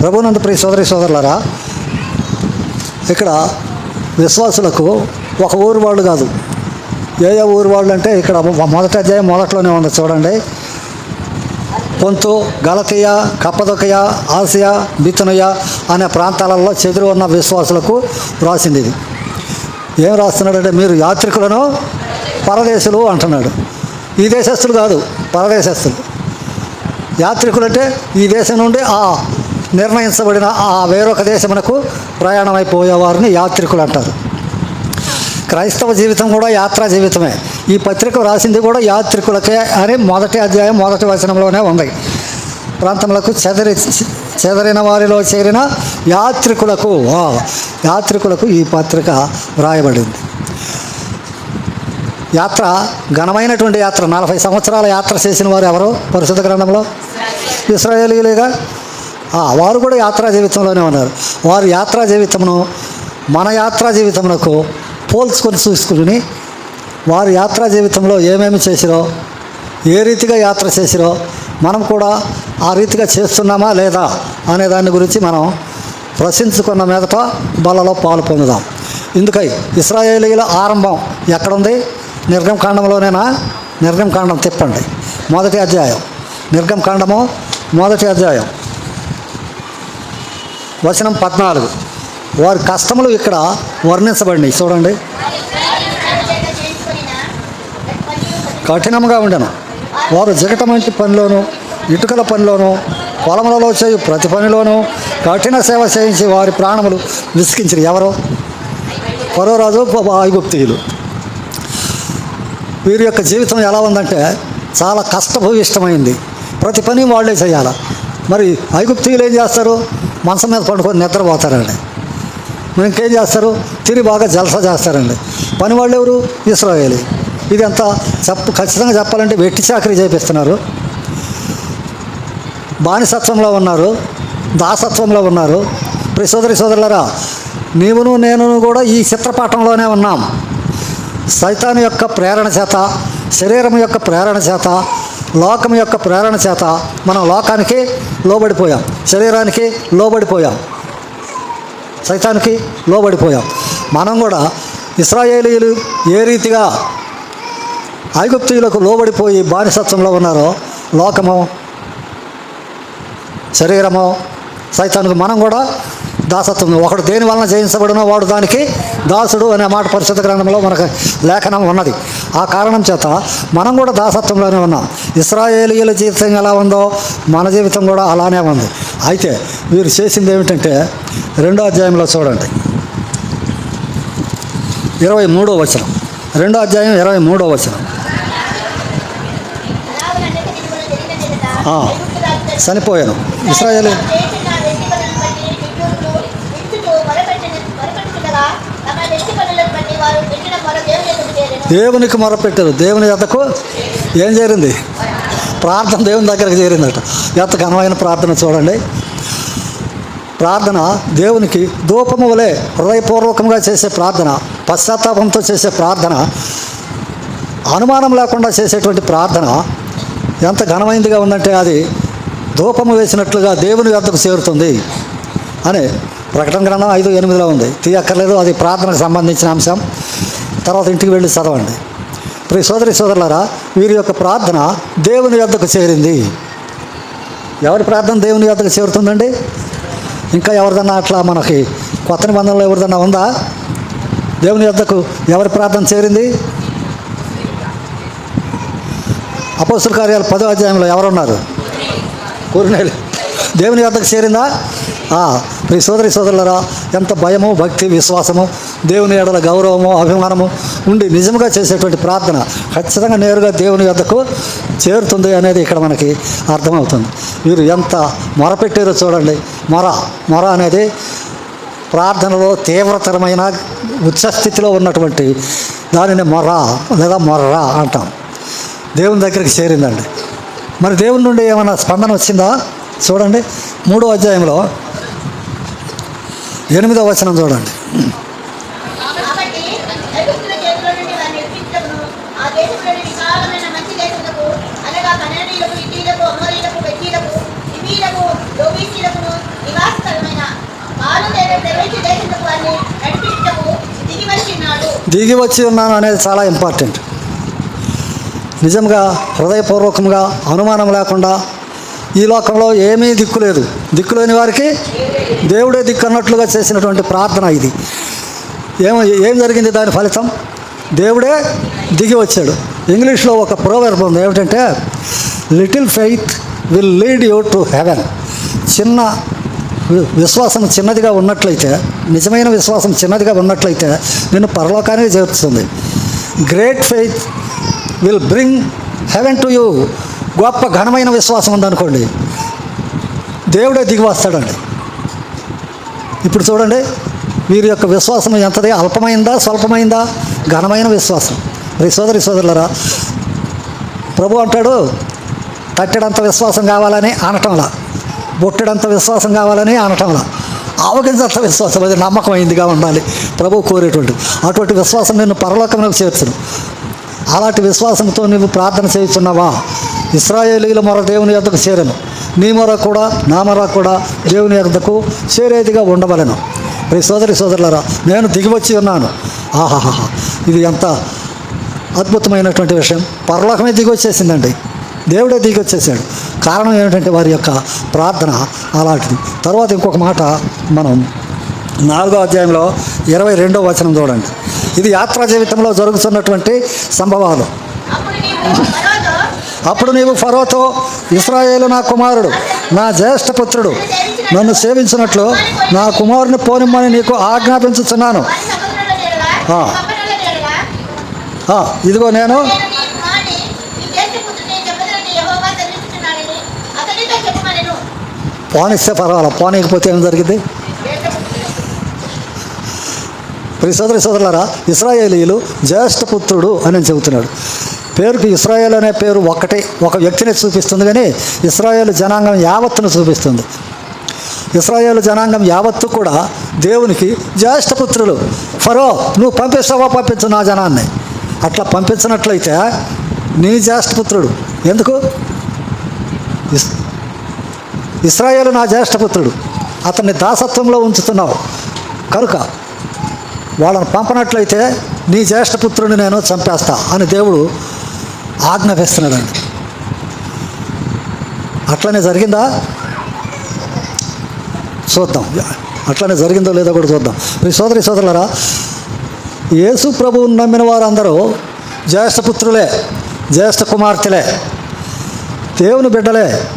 ప్రభునందు ప్రియ సోదరి సోదరులరా ఇక్కడ విశ్వాసులకు ఒక ఊరు వాళ్ళు కాదు. ఏ ఏ ఊరు వాళ్ళు అంటే ఇక్కడ మొదటి అధ్యాయం మొదట్లోనే ఉంది చూడండి. పొంతు గలతీయ కప్పదొకయ ఆసియా బితునయ అనే ప్రాంతాలలో చెదురు ఉన్న విశ్వాసులకు రాసింది ఇది ఏం రాస్తున్నాడంటే మీరు యాత్రికులను పరదేశులు అంటున్నాడు. ఈ దేశస్తులు కాదు పరదేశస్తులు యాత్రికులు అంటే ఈ దేశం నుండి ఆ నిర్ణయించబడిన ఆ వేరొక దేశమునకు ప్రయాణమైపోయేవారిని యాత్రికులు అంటారు. క్రైస్తవ జీవితం కూడా యాత్రా జీవితమే. ఈ పత్రిక రాసింది కూడా యాత్రికులకే అని మొదటి అధ్యాయం మొదటి వచనంలోనే ఉంది. ప్రాంతములకు చెదరి చెదరిన వారిలో చేరిన యాత్రికులకు యాత్రికులకు ఈ పత్రిక వ్రాయబడింది. యాత్ర ఘనమైనటువంటి యాత్ర. నలభై సంవత్సరాల యాత్ర చేసిన వారు ఎవరు? పరిశుద్ధ గ్రంథంలో? ఇస్రాయేలీలుగా? వారు కూడా యాత్రా జీవితంలోనే ఉన్నారు. వారు యాత్రా జీవితమును మన యాత్రా జీవితమునకు పోల్చుకొని చూసుకుని వారు యాత్రా జీవితంలో ఏమేమి చేసిరో ఏ రీతిగా యాత్ర చేసిరో మనం కూడా ఆ రీతిగా చేస్తున్నామా లేదా అనే దాని గురించి మనం ప్రశ్నించుకున్న మీదట బలలో పాలు పొందుదాం. ఇందుకై ఇస్రాయేలీల ఆరంభం ఎక్కడుంది? నిర్గంకాండంలోనేనా నిర్గంకాండం తిప్పండి. మొదటి అధ్యాయం. నిర్గంకాండము మొదటి అధ్యాయం. వచనం పద్నాలుగు. వారి కష్టములు ఇక్కడ వర్ణించబడినాయి చూడండి. కఠినంగా ఉండను. వారు జగటమంటి పనిలోను ఇటుకల పనిలోను పొలములలో చేయు ప్రతి పనిలోనూ కఠిన సేవ చేయించి వారి ప్రాణములు విసికించిన ఎవరు? పరోరాజు ఐగుప్తీయులు. వీరి యొక్క జీవితం ఎలా ఉందంటే చాలా కష్టభూయిష్టమైంది. ప్రతి పని వాళ్ళే చేయాలి? మరి ఐగుప్తీయులు ఏం చేస్తారు? మనసు మీద పడుకొని నిద్రపోతారండి. ఇంకేం చేస్తారు? తిరిగి బాగా జలసా చేస్తారండి. పని వాళ్ళు ఎవరు? ఇస్రాయేలీ. ఇది అంతా చెప్ప ఖచ్చితంగా చెప్పాలంటే వెట్టి చాకరీ చేపిస్తున్నారు. బానిసత్వంలో ఉన్నారు. దాసత్వంలో ఉన్నారు. ప్రియ సోదరి సోదరులరా నీవును నేను కూడా ఈ చిత్రపటంలోనే ఉన్నాం. సైతాను యొక్క ప్రేరణ చేత శరీరం యొక్క ప్రేరణ చేత లోకం యొక్క ప్రేరణ చేత మనం లోకానికి లోబడిపోయాం. శరీరానికి లోబడిపోయాం. సైతానికి లోబడిపోయాం. మనం కూడా ఇస్రాయేలీలు ఏ రీతిగా ఐగుప్తీయులకు లోబడిపోయి బానిసత్వంలో ఉన్నారో లోకము శరీరము సైతానికి మనం కూడా దాసత్వం. ఒకడు దేని వలన జయించబడినో వాడు దానికి దాసుడు అనే మాట పరిశుద్ధ గ్రంథంలో మనకు లేఖనం ఉన్నది. ఆ కారణం చేత మనం కూడా దాసత్వంలోనే ఉన్నాం. ఇస్రాయేలీల జీవితం ఎలా ఉందో మన జీవితం కూడా అలానే ఉంది. అయితే వీరు చేసింది ఏమిటంటే రెండో అధ్యాయంలో చూడండి. ఇరవై మూడో వచనం. రెండో అధ్యాయం ఇరవై మూడో వచనం. ఆ, చనిపోయాను. ఇస్రాయేలు. దేవునికి మొరపెట్టారు. దేవుని ఎతకు ఏం చేరింది? ప్రార్థన దేవుని దగ్గరకు చేరిందట. ఎంత ఘనమైన ప్రార్థన చూడండి. ప్రార్థన దేవునికి ధూపము వలె హృదయపూర్వకంగా చేసే ప్రార్థన పశ్చాత్తాపంతో చేసే ప్రార్థన అనుమానం లేకుండా చేసేటువంటి ప్రార్థన ఎంత ఘనమైనదిగా ఉందంటే అది ధూపము వేసినట్లుగా దేవుని వద్దకు చేరుతుంది అని ప్రకటన గ్రంథం ఐదు ఎనిమిదిలో ఉంది. తీయక్కర్లేదు అది ప్రార్థనకు సంబంధించిన అంశం. తర్వాత ఇంటికి వెళ్ళి చదవండి. ప్రియ సోదరి సోదరులారా వీరి యొక్క ప్రార్థన దేవుని వద్దకు చేరింది. ఎవరి ప్రార్థన దేవుని వద్దకు చేరుతుందండి? ఇంకా ఎవరిదన్నా అట్లా మనకి కొత్త నిబంధనలో ఎవరిదన్నా ఉందా? దేవుని వద్దకు ఎవరి ప్రార్థన చేరింది? అపోస్తుల కార్యాలు పదో అధ్యాయంలో ఎవరున్నారు? కూరినేలు. దేవుని వద్దకు చేరిందా? ఆ, ప్రియ సోదరి సోదరులరా ఎంత భయము భక్తి విశ్వాసము దేవుని ఎడల గౌరవము అభిమానము ఉండి నిజంగా చేసేటువంటి ప్రార్థన ఖచ్చితంగా నేరుగా దేవుని వద్దకు చేరుతుంది అనేది ఇక్కడ మనకి అర్థమవుతుంది. వీరు ఎంత మొరపెట్టారో చూడండి. మొర మొర అనేది ప్రార్థనలో తీవ్రతరమైన ఉచ్చస్థితిలో ఉన్నటువంటి దానిని మొర లేదా మొర్ర అంటాం. దేవుని దగ్గరికి చేరిందండి. మరి దేవుని నుండి ఏమైనా స్పందన వచ్చిందా? చూడండి. మూడో అధ్యాయంలో ఎనిమిదో వచనం చూడండి. దిగి వచ్చి ఉన్నాను అనేది చాలా ఇంపార్టెంట్. నిజంగా హృదయపూర్వకంగా అనుమానం లేకుండా ఈ లోకంలో ఏమీ దిక్కు లేదు. దిక్కు లేని వారికి దేవుడే దిక్కు అన్నట్లుగా చేసినటువంటి ప్రార్థన ఇది. ఏం ఏం జరిగింది దాని ఫలితం? దేవుడే దిగి వచ్చాడు. ఇంగ్లీష్లో ఒక ప్రోవర్బ్ ఉంది ఏమిటంటే little faith will lead you to heaven. చిన్న విశ్వాసం చిన్నదిగా ఉన్నట్లయితే నిజమైన విశ్వాసం చిన్నదిగా ఉన్నట్లయితే నిన్ను పరలోకానికి చేరుతుంది great faith will bring heaven to you గొప్ప ఘనమైన విశ్వాసం ఉందనుకోండి దేవుడే దిగి వస్తాడండి. ఇప్పుడు చూడండి వీరి యొక్క విశ్వాసం ఎంతది? అల్పమైందా స్వల్పమైందా? ఘనమైన విశ్వాసం. మరి సోదరి సోదరులరా ప్రభు అంటాడు తట్టడంత విశ్వాసం కావాలని అనటంలా. బొట్టెడంత విశ్వాసం కావాలని అనటంలా. ఆవగించంత విశ్వాసం అది నమ్మకమైందిగా ఉండాలి. ప్రభు కోరేటువంటి అటువంటి విశ్వాసం నేను పరలోకంలోకి చేర్చును. అలాంటి విశ్వాసంతో నువ్వు ప్రార్థన చేస్తున్నావా ఇస్రాయేలీల మొర దేవుని యొద్దకు చేరను. నీ మొర కూడా నా మొర కూడా దేవుని యొద్దకు చేరేదిగా ఉండవలను. మరి సోదరి సోదరులరా నేను దిగివచ్చి ఉన్నాను. ఆహాహా ఇది ఎంత అద్భుతమైనటువంటి విషయం. పరలోకమే దిగి వచ్చేసిందండి. దేవుడే దిగి వచ్చేసాడు. కారణం ఏమిటంటే వారి యొక్క ప్రార్థన అలాంటిది. తర్వాత ఇంకొక మాట మనం నాలుగో అధ్యాయంలో ఇరవై రెండో వచనం చూడండి. ఇది యాత్రా జీవితంలో జరుగుతున్నటువంటి సంభవాలు. అప్పుడు నీవు ఫరోతో ఇస్రాయేలు నా కుమారుడు నా జ్యేష్ఠ పుత్రుడు నన్ను సేవించినట్లు నా కుమారుని పోనిమ్మని నీకు ఆజ్ఞాపించుతున్నాను వారి సముద్రంలో చేరగా ఆ. కప్పటంలో చేరగా ఆ, ఇదిగో నేను నేను నీ కుమారుని నీ జ్యేష్ఠ పుత్రుని చెప్పదలని యెహోవా సెలవిస్తున్నాడని అతనితో చెప్పమనెను పోనిస్తే పర్వాలా. పోనీకపోతే ఏం జరిగింది? జ్యేష్ఠ సోదరి సోదరులారా ఇస్రాయేలీలు జ్యేష్ఠ పుత్రుడు అని చెబుతున్నాడు. పేరుకి ఇస్రాయేల్ అనే పేరు ఒక్కటే ఒక వ్యక్తిని చూపిస్తుంది కానీ ఇస్రాయేల్ జనాంగం యావత్తును చూపిస్తుంది. ఇస్రాయేల్ జనాంగం యావత్తు కూడా దేవునికి జ్యేష్ఠ పుత్రులు. ఫరో నువ్వు పంపిస్తావా పంపించు నా జనాన్ని. అట్లా పంపించినట్లయితే నీ జ్యేష్ఠ పుత్రుడు. ఎందుకు? ఇస్రాయేల్ నా జ్యేష్ఠ పుత్రుడు అతన్ని దాసత్వంలో ఉంచుతున్నావు. కనుక వాళ్ళని పంపనట్లయితే నీ జ్యేష్ఠపుత్రుని నేను చంపేస్తా అని దేవుడు ఆజ్ఞాపిస్తున్నాడండి అట్లనే జరిగిందా? చూద్దాం. అట్లనే జరిగిందో లేదో కూడా చూద్దాం. మీ సోదరి సోదరులరా యేసు ప్రభువుని నమ్మిన వారందరూ జ్యేష్ఠపుత్రులే జ్యేష్ఠ కుమార్తెలే దేవుని బిడ్డలే.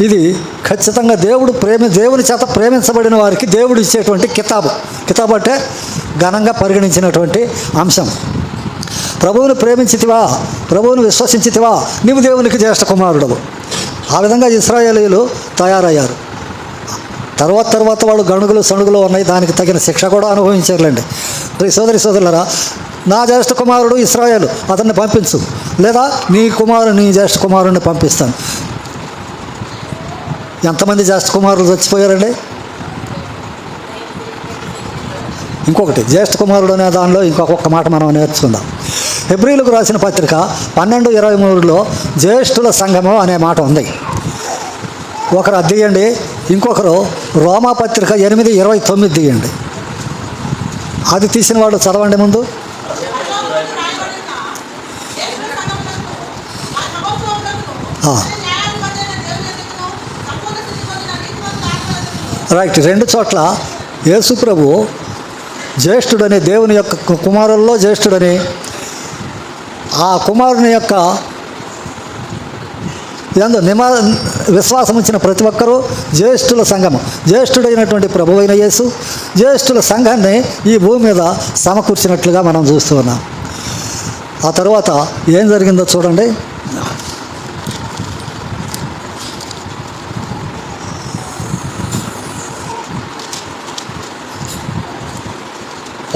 ఇది ఖచ్చితంగా దేవుడు ప్రేమి దేవుని చేత ప్రేమించబడిన వారికి దేవుడు ఇచ్చేటువంటి కితాబు. కితాబు అంటే ఘనంగా పరిగణించినటువంటి అంశం. ప్రభువుని ప్రేమించితివా? ప్రభువును విశ్వసించితివా? నీవు దేవునికి జ్యేష్ఠ కుమారుడవు. ఆ విధంగా ఇస్రాయేలీలు తయారయ్యారు. తర్వాత తర్వాత వాళ్ళు గణుగులు సణుగులు ఉన్నాయి. దానికి తగిన శిక్ష కూడా అనుభవించారులేండి. మరి సోదరి సోదరులరా నా జ్యేష్ఠ కుమారుడు ఇస్రాయేలు. అతన్ని పంపించు. లేదా నీ కుమారు నీ జ్యేష్ఠ కుమారుడిని పంపిస్తాను. ఎంతమంది జ్యేష్ఠ కుమారులు చచ్చిపోయారండి? ఇంకొకటి జ్యేష్ఠ కుమారుడు అనే దానిలో ఇంకొక మాట మనం నేర్చుకుందాం. హెబ్రిలకు రాసిన పత్రిక పన్నెండు ఇరవై మూడులో జ్యేష్ఠుల సంఘము అనే మాట ఉంది. ఒకరు అది తీయండి ఇంకొకరు రోమా పత్రిక ఎనిమిది ఇరవై తొమ్మిది తీయండి. అది తీసిన వాళ్ళు చదవండి ముందు. ఆ, రైట్ రెండు చోట్ల యేసు ప్రభు జ్యేష్ఠుడని దేవుని యొక్క కుమారుల్లో జ్యేష్ఠుడని ఆ కుమారుని యొక్క ఎందు నిమా విశ్వాసం ఉంచిన ప్రతి ఒక్కరూ జ్యేష్ఠుల సంఘము. జ్యేష్ఠుడైనటువంటి ప్రభువైన యేసు జ్యేష్ఠుల సంఘాన్ని ఈ భూమి మీద సమకూర్చినట్లుగా మనం చూస్తూ ఉన్నాం. ఆ తర్వాత ఏం జరిగిందో చూడండి.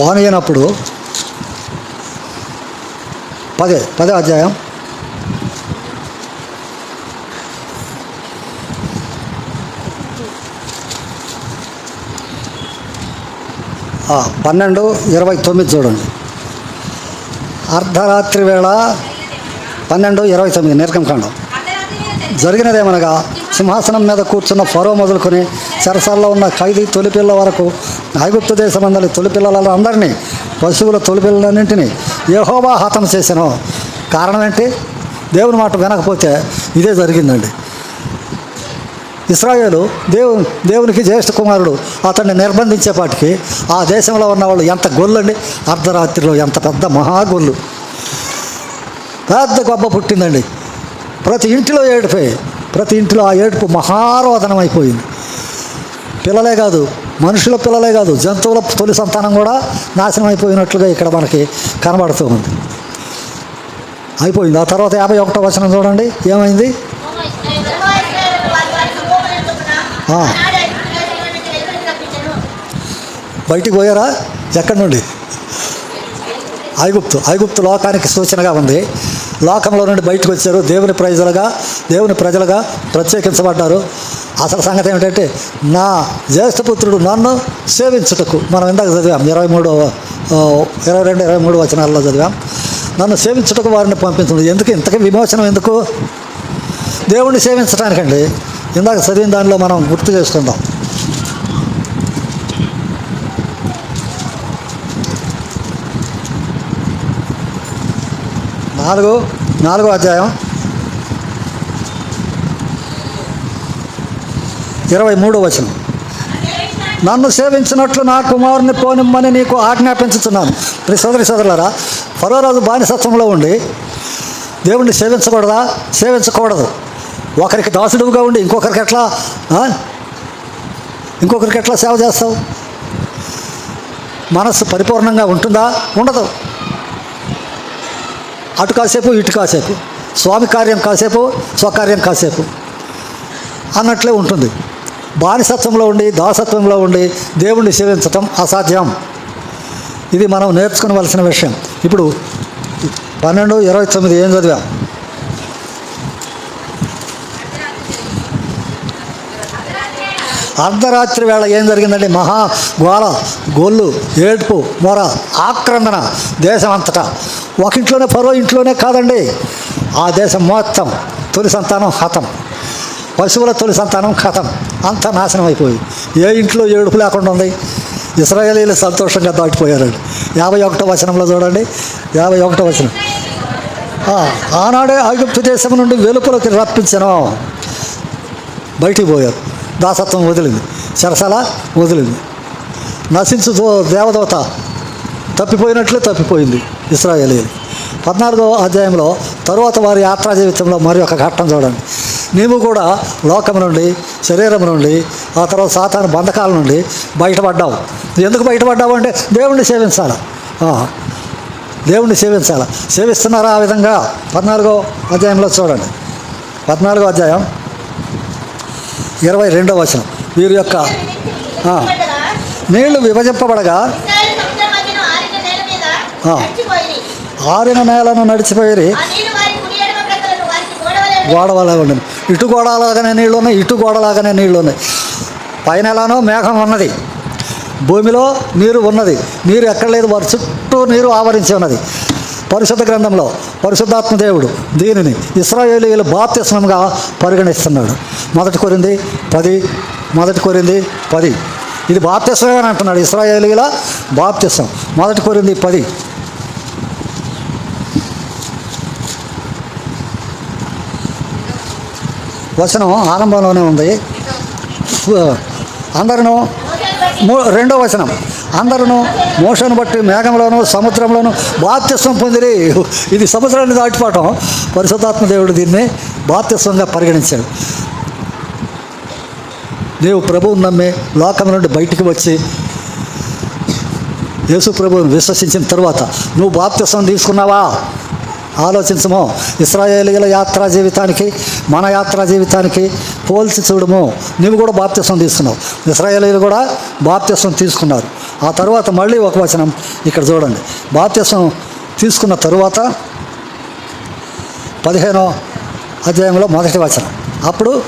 పోనీయనప్పుడు పదే పదే అధ్యాయం. పన్నెండు ఇరవై తొమ్మిది చూడండి. అర్ధరాత్రి వేళ పన్నెండు ఇరవై తొమ్మిది నిర్గమకాండం జరిగినదేమనగా సింహాసనం మీద కూర్చున్న ఫరో మొదలుకొని చెరసాల్లో ఉన్న ఖైదీ తొలి పిల్ల వరకు ఐగుప్తు దేశమందలి తొలి పిల్లలలో అందరినీ పశువుల తొలి పిల్లలన్నింటినీ యెహోవా హతం చేశాను. కారణం ఏంటి? దేవుని మాట వినకపోతే ఇదే జరిగిందండి. ఇస్రాయేలు దేవు దేవునికి జ్యేష్ఠ కుమారుడు అతన్ని నిర్బంధించేపాటికి ఆ దేశంలో ఉన్న వాళ్ళు ఎంత గొల్లండి. అర్ధరాత్రిలో ఎంత పెద్ద మహాగొల్లు. పెద్ద గొప్ప పుట్టిందండి. ప్రతి ఇంటిలో ఏడిపోయి ప్రతి ఇంటిలో ఆ ఏడుపు మహారోధనం అయిపోయింది పిల్లలే కాదు మనుషుల పిల్లలే కాదు జంతువుల తొలి సంతానం కూడా నాశనం అయిపోయినట్లుగా ఇక్కడ మనకి కనబడుతూ ఉంది. అయిపోయింది. ఆ తర్వాత యాభై ఒకటో వచనం చూడండి. ఏమైంది? బయటికి పోయారా? ఎక్కడి నుండి? ఐగుప్తు. ఐగుప్తు లోకానికి సూచనగా ఉంది. లోకంలో నుండి బయటకు వచ్చారు. దేవుని ప్రజలుగా దేవుని ప్రజలుగా ప్రత్యేకించబడ్డారు. అసలు సంగతి ఏమిటంటే నా జ్యేష్ఠపుత్రుడు నన్ను సేవించుటకు మనం ఇందాక చదివాం ఇరవై మూడు ఇరవై రెండు ఇరవై మూడు వచనాల్లో చదివాం. నన్ను సేవించుటకు వారిని పంపించండి ఎందుకు? ఇంతకీ విమోచనం ఎందుకు? దేవుణ్ణి సేవించడానికండి ఇందాక చదివిన దానిలో మనం గుర్తు చేసుకుందాం. నాలుగు నాలుగో అధ్యాయం. ఇరవై మూడో వచనం. నన్ను సేవించినట్లు నా కుమారుని పోనిమ్మని నీకు ఆజ్ఞాపించుతున్నాను మీ సోదరి సోదరులారా పరోరాజు బానిసత్వంలో ఉండి దేవుణ్ణి సేవించకూడదా? సేవించకూడదు. ఒకరికి దాసుడుగా ఉండి ఇంకొకరికి ఎట్లా ఇంకొకరికి ఎట్లా సేవ చేస్తావు? మనస్సు పరిపూర్ణంగా ఉంటుందా? ఉండదు. అటు కాసేపు ఇటు కాసేపు. స్వామి కార్యం కాసేపు స్వకార్యం కాసేపు. అన్నట్లే ఉంటుంది. బానిసత్వంలో ఉండి దాసత్వంలో ఉండి దేవుణ్ణి సేవించటం అసాధ్యం. ఇది మనం నేర్చుకోవలసిన విషయం. ఇప్పుడు పన్నెండు ఇరవై తొమ్మిది ఏం చదివాం? అర్ధరాత్రి వేళ ఏం జరిగిందండి మహా గోల గొల్లు ఏడ్పు మొర ఆక్రందన దేశం అంతటా ఒక ఇంట్లోనే పరో ఇంట్లోనే కాదండి. ఆ దేశం మొత్తం తొలి సంతానం హతం. పశువుల తొలి సంతానం ఖతం అంతా నాశనం అయిపోయి ఏ ఇంట్లో ఏడుపు లేకుండా ఉంది? ఇస్రాయలీలు సంతోషంగా దాటిపోయారండి యాభై ఒకటో వచనంలో చూడండి. యాభై ఒకటో వచనం. ఆనాడే ఐగుప్తు దేశం నుండి వెలుపలకి రప్పించను. బయటికి పోయారు. దాసత్వం వదిలింది. సరసల వదిలింది. నశించు దో- దేవదూత తప్పిపోయినట్లే తప్పిపోయింది ఇస్రాయేలీలు. పద్నాలుగో అధ్యాయంలో తరువాత వారి యాత్రా జీవితంలో మరి ఒక ఘట్టం చూడండి. నీవు కూడా లోకం నుండి శరీరం నుండి ఆ తర్వాత సాతాను బంధకాల నుండి బయటపడ్డావు. ఎందుకు బయటపడ్డావు అంటే దేవుణ్ణి సేవించాలి? దేవుణ్ణి సేవించాలి? సేవిస్తున్నారా ఆ విధంగా? పద్నాలుగో అధ్యాయంలో చూడండి. పద్నాలుగో అధ్యాయం ఇరవై రెండో వచనం. వీరి యొక్క నీళ్ళు విభజింపబడగా. ఆరిన నేలను నడిచిపోయి ఆ నీళ్ళు వారి కుడి ఎడమ ప్రక్కలను వారికి గోడవలే ఉండెను. గోడవలా ఉండదు. ఇటు గోడలాగానే నీళ్ళు ఉన్నాయి ఇటు గోడలాగానే నీళ్ళు ఉన్నాయి. పైన ఎలానో మేఘం ఉన్నది. భూమిలో నీరు ఉన్నది. నీరు ఎక్కడ లేదు వారి చుట్టూ నీరు ఆవరించి ఉన్నది. పరిశుద్ధ గ్రంథంలో పరిశుద్ధాత్మ దేవుడు దీనిని ఇస్రాయేలీల బాప్తిస్మంగా పరిగణిస్తున్నాడు. మొదటి కొరింది పది మొదటి కొరింది పది. ఇది బాప్తిస్మే అని అంటున్నాడు ఇస్రాయేలీల బాప్తిస్వం మొదటి కొరింది పది. వచనం ఆరంభంలోనే ఉంది. అందరూ మూ రెండో వచనం. అందరూ మోషను బట్టి మేఘంలోను సముద్రంలోను బాప్తిస్వం పొందిరి. ఇది సముద్రాన్ని దాటిపోవటం పరిశుద్ధాత్మ దేవుడు దీన్ని బాప్తిస్వంగా పరిగణించాడు. నీవు ప్రభువుని నమ్మి లోకం నుండి బయటికి వచ్చి యేసు ప్రభువుని విశ్వసించిన తర్వాత నువ్వు బాప్త్యసం తీసుకున్నావా? ఆలోచించము. ఇస్రాయేలీల యాత్రా జీవితానికి మన యాత్రా జీవితానికి పోల్చి చూడము. నువ్వు కూడా బాప్త్యసం తీసుకున్నావు. ఇస్రాయేలీలు కూడా బాప్త్యసం తీసుకున్నారు. ఆ తర్వాత మళ్ళీ ఒక వచనం ఇక్కడ చూడండి. బాప్త్యసం తీసుకున్న తరువాత పదిహేనో అధ్యాయంలో మొదటి వచనం. అప్పుడు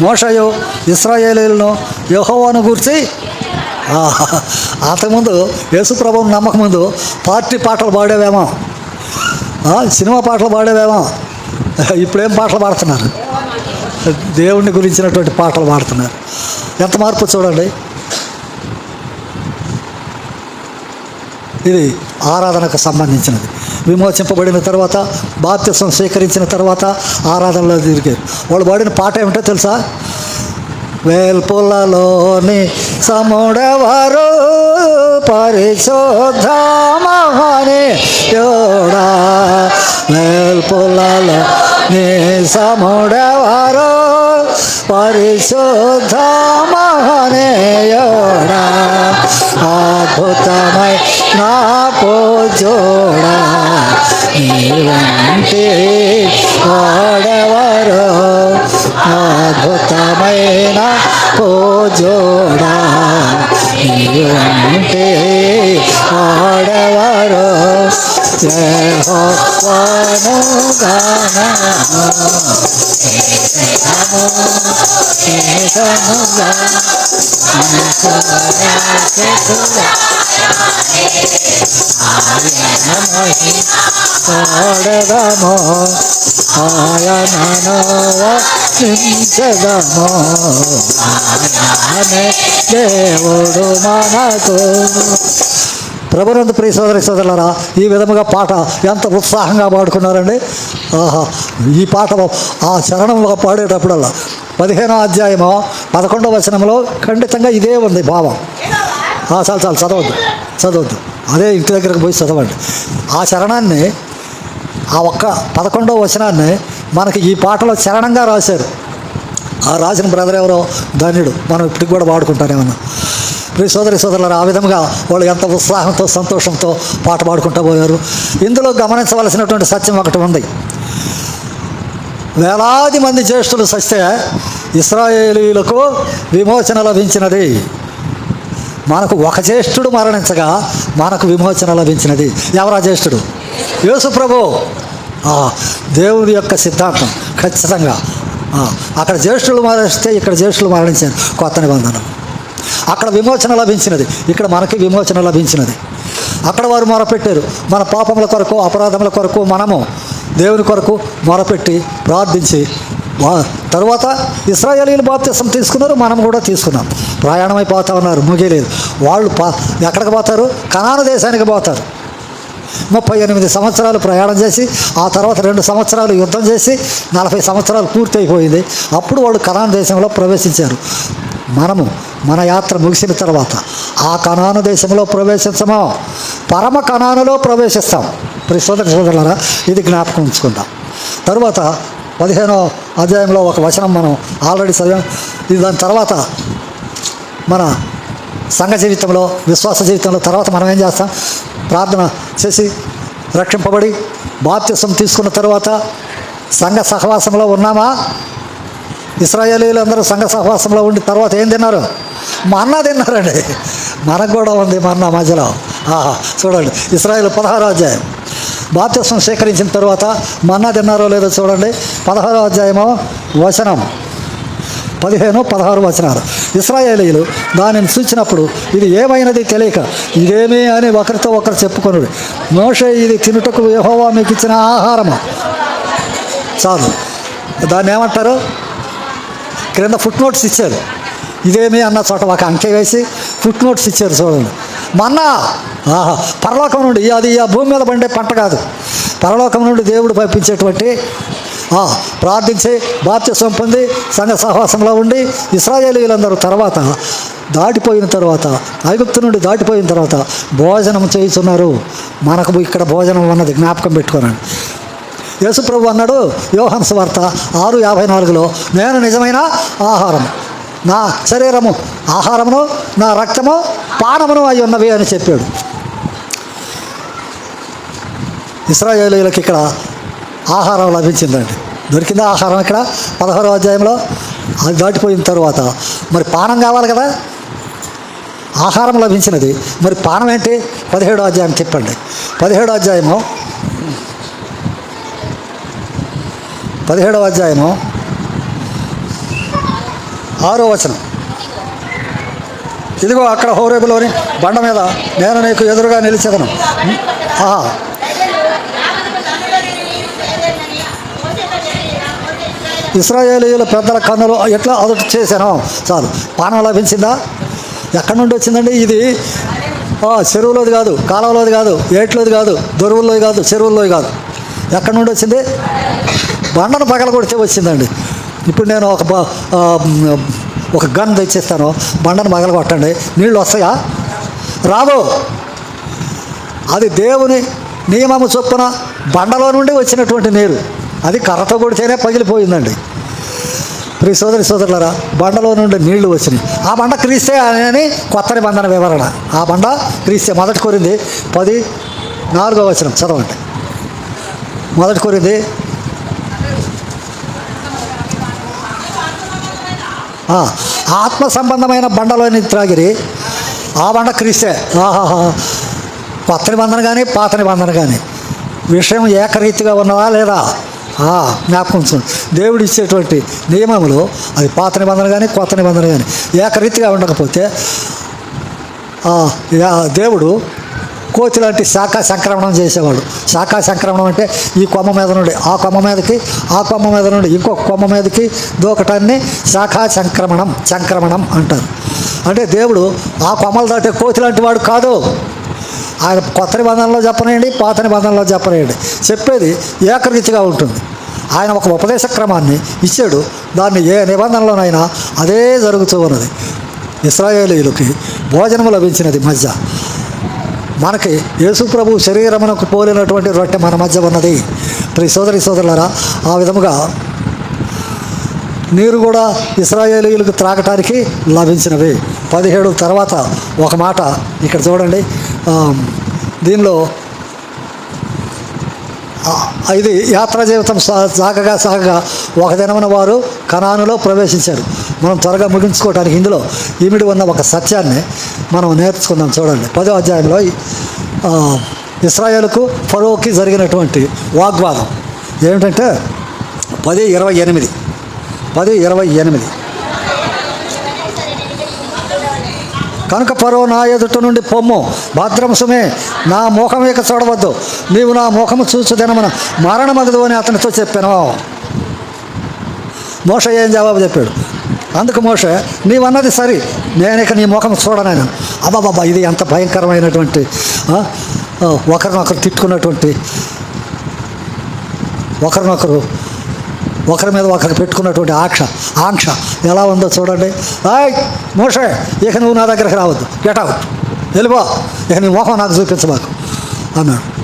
మోషయు ఇస్రాయేలీలను యహోవాను గూర్చి అంతకుముందు యేసుప్రభు నమ్మకముందు పార్టీ పాటలు పాడేవేమో. సినిమా పాటలు పాడేవేమో ఇప్పుడేం పాటలు పాడుతున్నారు? దేవుణ్ణి గురించినటువంటి పాటలు పాడుతున్నారు. ఎంత మార్పు చూడండి. ఇది ఆరాధనకు సంబంధించినది. విమోచింపబడిన తర్వాత బాప్తిసం స్వీకరించిన తర్వాత ఆరాధనలో తిరిగారు వాళ్ళు పాడిన పాట ఏమిటో తెలుసా? వేల్పులలోని సముడవరు परिशोध भने एउटा मेल पोलाल नि समुडर परिशोध भने एउटा अद्भुतमै नापो जोडा। निरन्ते अडवर अद्भुतमै नापो जोडा। ஆடவாரோ 耶和华摩嘎那摩，耶那摩，耶那摩嘎，耶那摩呀耶那摩，啊耶那摩耶，哦勒嘎摩，啊呀那那哇，金这嘎摩，啊呀那耶乌鲁玛那古。ప్రభునందు ప్రియ సోదరి సోదరులరా ఈ విధముగా పాట ఎంత ఉత్సాహంగా పాడుకున్నారండి? ఆహా ఈ పాట ఆ చరణంలో పాడేటప్పుడల్లా పదిహేనో అధ్యాయము పదకొండవ వచనంలో ఖండితంగా ఇదే ఉంది భావం. ఆ, చాలు చాలు చదవద్దు చదవద్దు. అదే ఇంటి దగ్గరకు పోయి చదవండి. ఆ చరణాన్ని ఆ ఒక్క పదకొండవ వచనాన్ని మనకి ఈ పాటలో చరణంగా రాశారు. ఆ రాసిన బ్రదర్ ఎవరో ధన్యుడు. మనం ఇప్పటికి కూడా వాడుకుంటానేమన్నా ప్రియ సోదరి సోదరులారు ఆ విధంగా వాళ్ళు ఎంత ఉత్సాహంతో సంతోషంతో పాట పాడుకుంటూ పోయారు. ఇందులో గమనించవలసినటువంటి సత్యం ఒకటి ఉంది. వేలాది మంది జ్యేష్ఠులు సస్తే ఇస్రాయేలీలకు విమోచన లభించినది. మనకు ఒక జ్యేష్ఠుడు మరణించగా మనకు విమోచన లభించినది. ఎవరా జ్యేష్ఠుడు? యేసు ప్రభు. దేవుడి యొక్క సిద్ధాంతం. ఖచ్చితంగా. అక్కడ జ్యేష్ఠులు మరణిస్తే ఇక్కడ జ్యేష్ఠులు మరణించారు. కొత్త నిబంధన. అక్కడ విమోచన లభించినది. ఇక్కడ మనకి విమోచన లభించినది. అక్కడ వారు మొరపెట్టారు. మన పాపముల కొరకు అపరాధముల కొరకు మనము దేవుని కొరకు మొరపెట్టి ప్రార్థించి తర్వాత ఇస్రాయలీలు ఇస్రాయేలీలు బాప్తిసం తీసుకున్నారు మనం కూడా తీసుకున్నాం. ప్రయాణం పోతా ఉన్నారు ముగియలేదు. వాళ్ళు పా ఎక్కడికి పోతారు? కనాన దేశానికి పోతారు. ముప్పై ఎనిమిది సంవత్సరాలు ప్రయాణం చేసి ఆ తర్వాత రెండు సంవత్సరాలు యుద్ధం చేసి నలభై సంవత్సరాలు పూర్తి అయిపోయింది అప్పుడు వాళ్ళు కనాన్ దేశంలో ప్రవేశించారు. మనము మన యాత్ర ముగిసిన తర్వాత ఆ కణాను దేశంలో ప్రవేశించమో పరమ కణానులో ప్రవేశిస్తాం. ప్రియ సోదర సోదరులారా ఇది జ్ఞాపకం ఉంచుకుందాం. తరువాత పదిహేనో అధ్యాయంలో ఒక వచనం మనం ఆల్రెడీ చదివాం. ఇది దాని తర్వాత మన సంఘ జీవితంలో విశ్వాస జీవితంలో తర్వాత మనం ఏం చేస్తాం? ప్రార్థన చేసి రక్షింపబడి బాప్త్యసం తీసుకున్న తర్వాత సంఘ సహవాసంలో ఉన్నామా? ఇస్రాయేలీలు అందరూ సంఘ సహవాసంలో ఉండి తర్వాత ఏం తిన్నారు? మన్నా తిన్నారండి. మనకు కూడా ఉంది మన్నా మధ్యలో. ఆహా చూడండి. ఇస్రాయేల్ పదహారో అధ్యాయం. బాప్తిసం స్వీకరించిన తర్వాత మన్నా తిన్నారో లేదో చూడండి. పదహారో అధ్యాయము వచనం. పదిహేను పదహారు వచనాలు. ఇస్రాయేలీలు దానిని చూసినప్పుడు ఇది ఏమైనది తెలియక ఇదేమి అని ఒకరితో ఒకరు చెప్పుకొనుడు. మోషే ఇది తినుటకు యహోవా మీకు ఇచ్చిన ఆహారము. చాలు. దాన్ని ఏమంటారు? క్రింద ఫుట్ నోట్స్ ఇచ్చారు. ఇదేమి అన్న చోట ఒక అంకె వేసి ఫుట్ నోట్స్ ఇచ్చారు చూడండి. మన్నా ఆహా పరలోకం నుండి అది ఆ భూమి మీద పండే పంట కాదు. పరలోకం నుండి దేవుడు పంపించేటువంటి ప్రార్థించి బాప్తిసం పొంది సంఘ సహవాసంలో ఉండి ఇస్రాయేలీలందరూ తర్వాత దాటిపోయిన తర్వాత ఐగుప్తు నుండి దాటిపోయిన తర్వాత భోజనం చేస్తున్నారు మనకు ఇక్కడ భోజనం అన్నది జ్ఞాపకం పెట్టుకోనండి. యేసుప్రభు అన్నాడు యోహన్ వార్త ఆరు యాభై నాలుగులో నేను నిజమైన ఆహారం నా శరీరము ఆహారమును నా రక్తము పానమును అయి ఉన్నవి అని చెప్పాడు. ఇస్రాయేలీలకు ఇక్కడ ఆహారం లభించిందండి. దొరికిందా ఆహారం ఇక్కడ? పదహారో అధ్యాయంలో అది దాటిపోయిన తర్వాత మరి పానం కావాలి కదా? ఆహారం లభించినది. మరి పానం ఏంటి? పదిహేడో అధ్యాయం చెప్పండి. పదిహేడో అధ్యాయము పదిహేడవ అధ్యాయము. ఆరో వచనం. ఇదిగో అక్కడ హోరేబులోని బండ మీద నేను నీకు ఎదురుగా నిలిచెదను. ఆహా. ఇస్రాయేలీల పెద్దల కన్నులు ఎట్లా అదుట చేశాను చాలు. పానం లభించిందా? ఎక్కడి నుండి వచ్చిందండి ఇది? చెరువులోది కాదు కాలువలోది కాదు ఏట్లోది కాదు దొరువుల్లోది కాదు చెరువుల్లోది కాదు. ఎక్కడి నుండి వచ్చింది? బండను పగల కొడితే వచ్చిందండి. ఇప్పుడు నేను ఒక ఒక గన్ తెచ్చిస్తాను. బండను పగల కొట్టండి నీళ్ళు వస్తాయా? రావు అది దేవుని నియమము చొప్పున బండలో నుండి వచ్చినటువంటి నీరు. అది కర్రతో కొడితేనే పగిలిపోయిందండి. ప్రియ సోదరి సోదరులరా బండలో నుండి నీళ్ళు వచ్చినాయి. ఆ బండ క్రీస్తే అని కొత్త నిబంధన వివరణ. ఆ బండ క్రీస్తే. మొదటి కోరింది పది నాలుగో వచనం చదవండి. మొదటి కోరింది ఆత్మ సంబంధమైన బండలోని త్రాగిరి ఆ బండ క్రీస్తే. కొత్త నిబంధన కానీ పాత నిబంధన కానీ విషయం ఏకరీతిగా ఉన్నవా లేదా? జ్ఞాపకం దేవుడు ఇచ్చేటువంటి నియమములు అది పాత నిబంధన కానీ కొత్త నిబంధన కానీ ఏకరీతిగా ఉండకపోతే దేవుడు కోతి లాంటి శాఖ సంక్రమణం చేసేవాడు. శాఖ సంక్రమణం అంటే ఈ కొమ్మ మీద నుండి ఆ కొమ్మ మీదకి ఆ కొమ్మ మీద నుండి ఇంకొక కొమ్మ మీదకి దూకటాన్ని శాఖా సంక్రమణం సంక్రమణం అంటారు. అంటే దేవుడు ఆ కొమ్మలు దాటే కోతి లాంటి వాడు కాదు. ఆయన కొత్త నిబంధనలో చెప్పనేయండి పాత నిబంధనలో చెప్పనేయండి. చెప్పేది ఏకరీతిగా ఉంటుంది. ఆయన ఒక ఉపదేశ క్రమాన్ని ఇచ్చాడు. దాన్ని ఏ నిబంధనలోనైనా అదే జరుగుతూ ఉన్నది. ఇస్రాయేలీలకి భోజనము లభించినది మధ్య. మనకి యేసుప్రభు శరీరమునకు పోలినటువంటి రొట్టె మన మధ్య ఉన్నది. ప్రియ సోదరి సోదరులారా ఆ విధముగా నీరు కూడా ఇస్రాయేలీలకు త్రాగటానికి లభించినవి. పదిహేడు తర్వాత ఒక మాట ఇక్కడ చూడండి. దీనిలో ఇది యాత్రా జీవితం సాగగా సాగగా ఒక దినమున వారు కణానులో ప్రవేశించారు. మనం త్వరగా ముగించుకోవడానికి ఇందులో ఈమిడి ఉన్న ఒక సత్యాన్ని మనం నేర్చుకుందాం చూడండి. పదో అధ్యాయంలో ఇస్రాయేల్కు ఫరోకి జరిగినటువంటి వాగ్వాదం. ఏమిటంటే పది ఇరవై ఎనిమిది. పది ఇరవై ఎనిమిది. కనుక పరో నా ఎదుట నుండి పొమ్ము. భద్రంశమే నా ముఖం ఇక చూడవద్దు. నీవు నా ముఖము చూచుదనమన మరణమగదు అని అతనితో చెప్పాను. మోష ఏం జవాబు చెప్పాడు? అందుకు మోష నీవన్నది సరి. నేను ఇక నీ ముఖం చూడనైనా. అబ్బాబాబా ఇది ఎంత భయంకరమైనటువంటి ఒకరినొకరు తిట్టుకున్నటువంటి ఒకరినొకరు ఒకరి మీద ఒకరు పెట్టుకున్నటువంటి ఆక్ష ఆంక్ష ఎలా ఉందో చూడండి. ఆయ్ మోషే ఇక నువ్వు నా దగ్గరికి రావద్దు. గెట్ అవుట్ వెళ్ళిపో. ఇక నీ మోహం నాకు చూపించమాకు అన్నాడు.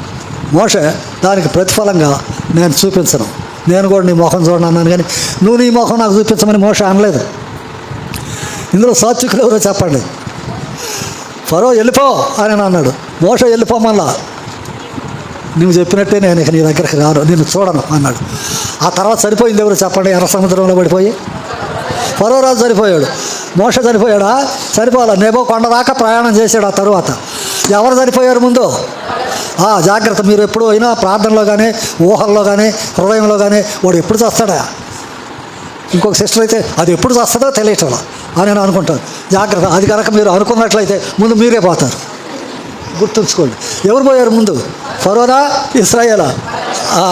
మోషే దానికి ప్రతిఫలంగా నేను చూపించను. నేను కూడా నీ మొహం చూడను అన్నాను కానీ నువ్వు నీ మొహం నాకు చూపించమని మోష అనలేదు. ఇందులో సాత్వికులు ఎవరో చెప్పండి. ఫరో వెళ్ళిపో అని అన్నాడు. మోషే వెళ్ళిపోమల్లా నువ్వు చెప్పినట్టే నేను ఇక నీ దగ్గరికి రాను నేను చూడను అన్నాడు. ఆ తర్వాత సరిపోయింది ఎవరు చెప్పండి? ఎర్ర సముద్రంలో పడిపోయి. పరోరాజు చనిపోయాడు మోష చనిపోయాడా చనిపోవాలా నేబో కొండ దాకా ప్రయాణం చేశాడు ఆ తరువాత. ఎవరు చనిపోయారు ముందు? ఆ జాగ్రత్త. మీరు ఎప్పుడు అయినా ప్రార్థనలో కానీ ఊహల్లో కానీ హృదయంలో కానీ వాడు ఎప్పుడు చేస్తాడా? ఇంకొక సిస్టర్ అయితే అది ఎప్పుడు చేస్తుందో తెలియటం అని నేను అనుకుంటాను. జాగ్రత్త. అది కనుక మీరు అనుకున్నట్లయితే ముందు మీరే పోతారు. గుర్తుంచుకోండి. ఎవరు పోయారు ముందు? ఫరోనా ఇస్రాయేలా?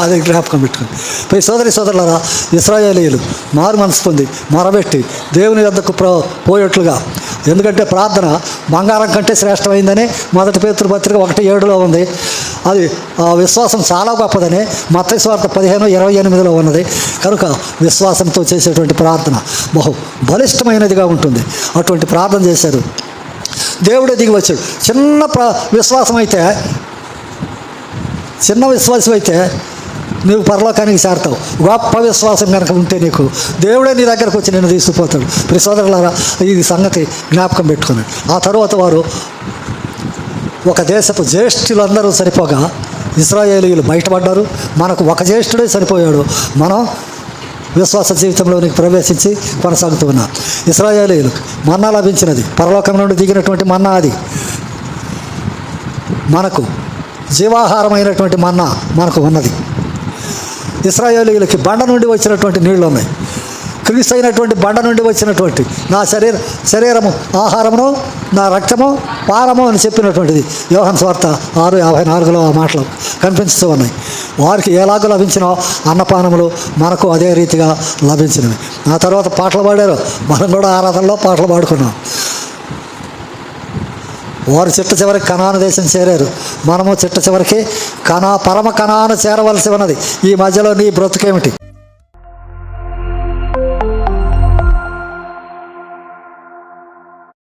అది జ్ఞాపకం పెట్టుకోండి. పై సోదరి సోదరులరా ఇస్రాయేలీలు మారు మనసు పొంది మరబెట్టి దేవుని వద్దకు ప్ర పోయేట్లుగా. ఎందుకంటే ప్రార్థన బంగారం కంటే శ్రేష్టమైందని మొదటి పేతృ పత్రిక ఒకటి ఏడులో ఉంది. అది ఆ విశ్వాసం చాలా గొప్పదని మత స్వార్థ పదిహేను ఇరవై ఎనిమిదిలో ఉన్నది. కనుక విశ్వాసంతో చేసేటువంటి ప్రార్థన బహు బలిష్టమైనదిగా ఉంటుంది. అటువంటి ప్రార్థన చేశారు. దేవుడే దిగి వచ్చాడు. చిన్న ప్ర విశ్వాసం అయితే చిన్న విశ్వాసం అయితే నువ్వు పరలోకానికి చేరతావు. గొప్ప విశ్వాసం కనుక ఉంటే నీకు దేవుడే నీ దగ్గరకు వచ్చి నేను తీసుకుపోతాడు. ప్రిసోదరులారా ఇది సంగతి జ్ఞాపకం పెట్టుకున్నాడు ఆ తర్వాత వారు ఒక దేశపు జ్యేష్ఠులందరూ సరిపోగా ఇస్రాయేలీలు బయటపడ్డారు. మనకు ఒక జ్యేష్ఠుడే సరిపోయాడు. మనం విశ్వాస జీవితంలోనికి ప్రవేశించి కొనసాగుతూ ఉన్నారు ఇస్రాయేలీలు మన్నా లభించినది. పరలోకం నుండి దిగినటువంటి మన్నా అది. మనకు జీవాహారమైనటువంటి మన్నా మనకు ఉన్నది. ఇస్రాయేలీలకి బండ నుండి వచ్చినటువంటి నీళ్ళు ఉన్నాయి. క్రీస్తు అయినటువంటి బండ నుండి వచ్చినటువంటి నా శరీర శరీరము ఆహారమును నా రక్తము పారము అని చెప్పినటువంటిది. యోహన్ స్వార్త ఆరు యాభై నాలుగులో ఆ మాటలు కనిపించుతూ ఉన్నాయి. వారికి ఎలాగో లభించినో అన్నపానములు మనకు అదే రీతిగా లభించినవి. ఆ తర్వాత పాటలు పాడారు. మనం కూడా ఆరాధనలో పాటలు పాడుకున్నాం. వారు చిట్ట చివరికి కణాను దేశం చేరారు. మనము చిట్ట చివరికి కణా పరమ కణాను చేరవలసి ఉన్నది. ఈ మధ్యలో నీ బ్రతుకేమిటి?